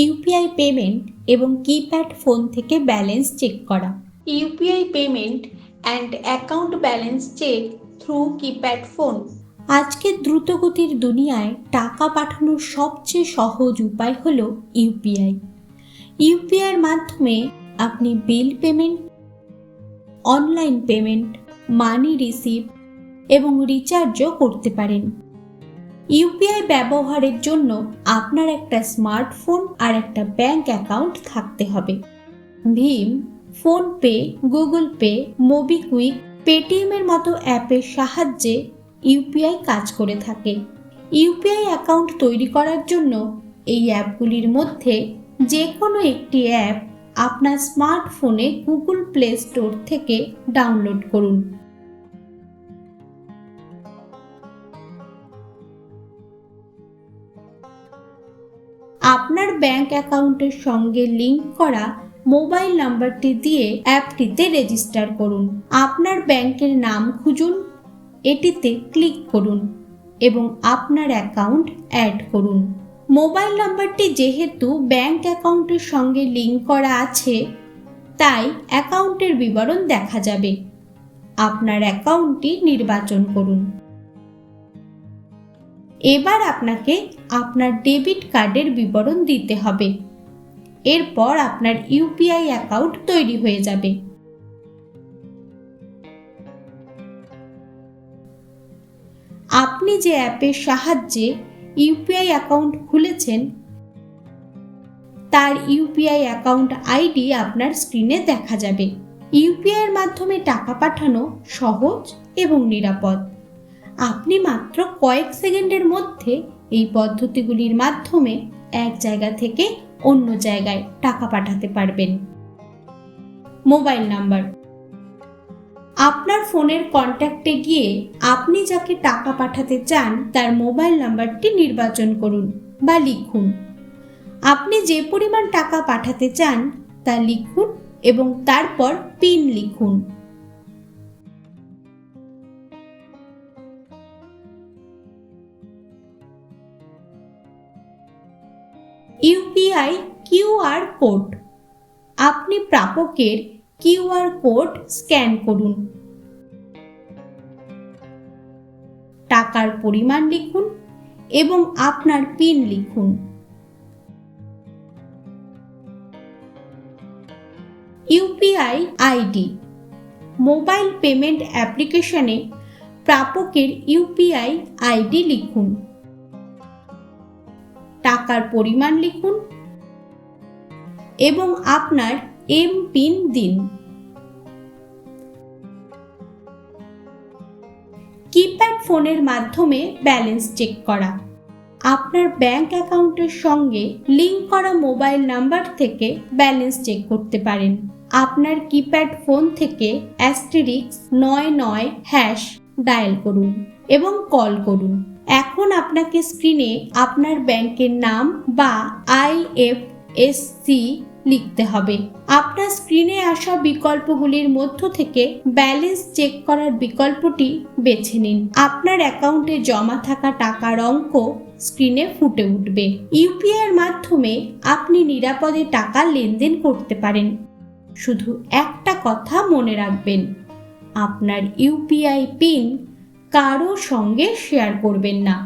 UPI payment এবং keypad phone থেকে balance check করা। UPI payment and account balance check through keypad phone. আজকের দ্রুতগতির দুনিয়ায় টাকা পাঠানোর সবচেয়ে সহজ উপায় হল ইউপিআই। ইউপিআইয়ের মাধ্যমে আপনি bill payment online payment money receive এবং রিচার্জও করতে পারেন। ইউপিআই ব্যবহারের জন্য আপনার একটা স্মার্টফোন আর একটা ব্যাংক অ্যাকাউন্ট থাকতে হবে। ভীম, ফোনপে, গুগল পে, মোবিকুইক, পেটিএমের মতো অ্যাপের সাহায্যে ইউপিআই কাজ করে থাকে। ইউপিআই অ্যাকাউন্ট তৈরি করার জন্য এই অ্যাপগুলির মধ্যে যে কোনো একটি অ্যাপ আপনার স্মার্টফোনে গুগল প্লে স্টোর থেকে ডাউনলোড করুন। আপনার ব্যাংক অ্যাকাউন্টের সঙ্গে লিংক করা মোবাইল নাম্বারটি দিয়ে অ্যাপটিতে রেজিস্টার করুন। আপনার ব্যাংকের নাম খুঁজুন, এটিতে ক্লিক করুন এবং আপনার অ্যাকাউন্ট অ্যাড করুন। মোবাইল নাম্বারটি যেহেতু ব্যাংক অ্যাকাউন্টের সঙ্গে লিংক করা আছে, তাই অ্যাকাউন্টের বিবরণ দেখা যাবে। আপনার অ্যাকাউন্টটি নির্বাচন করুন। এবার আপনাকে আপনার ডেবিট কার্ডের বিবরণ দিতে হবে। এরপর আপনার ইউপিআই অ্যাকাউন্ট তৈরি হয়ে যাবে। আপনি যে অ্যাপের সাহায্যে ইউপিআই অ্যাকাউন্ট খুলেছেন, তার ইউপিআই অ্যাকাউন্ট আইডি আপনার স্ক্রিনে দেখা যাবে। ইউপিআইয়ের মাধ্যমে টাকা পাঠানো সহজ এবং নিরাপদ। আপনি মাত্র কয়েক সেকেন্ডের মধ্যে এই পদ্ধতিগুলির মাধ্যমে এক জায়গা থেকে অন্য জায়গায় টাকা পাঠাতে পারবেন। Mobile number. আপনার ফোনের কন্ট্যাক্টে গিয়ে আপনি যাকে টাকা পাঠাতে চান তার মোবাইল নাম্বারটি নির্বাচন করুন বা লিখুন। আপনি যে পরিমাণ টাকা পাঠাতে চান তা লিখুন এবং তারপর পিন লিখুন। UPI QR code. আপনি প্রাপকের কিউআর কোড স্ক্যান করুন। টাকার পরিমাণ লিখুন এবং আপনার পিন লিখুন। ইউপিআই আইডি মোবাইল পেমেন্ট অ্যাপ্লিকেশনে প্রাপকের ইউপিআই আইডি লিখুন। টাকার পরিমাণ লিখুন এবং আপনার এম পিন দিন। কিপ্যাড ফোনের মাধ্যমে ব্যালেন্স চেক করা। আপনার ব্যাংক অ্যাকাউন্টের সঙ্গে লিঙ্ক করা মোবাইল নাম্বার থেকে ব্যালেন্স চেক করতে পারেন। আপনার কিপ্যাড ফোন থেকে অ্যাস্টেরিক্স নয় নয় হ্যাশ ডায়াল করুন এবং কল করুন। এখন আপনাকে স্ক্রিনে আপনার ব্যাংকের নাম বা আইএফএসসি লিখতে হবে। আপনার স্ক্রিনে আসা বিকল্পগুলির মধ্য থেকে ব্যালেন্স চেক করার বিকল্পটি বেছে নিন। আপনার অ্যাকাউন্টে জমা থাকা টাকার অঙ্ক স্ক্রিনে ফুটে উঠবে। ইউপিআই এর মাধ্যমে আপনি নিরাপদে টাকা লেনদেন করতে পারেন। শুধু একটা কথা মনে রাখবেন, আপনার ইউপিআই পিন কারও সঙ্গে শেয়ার করবেন না।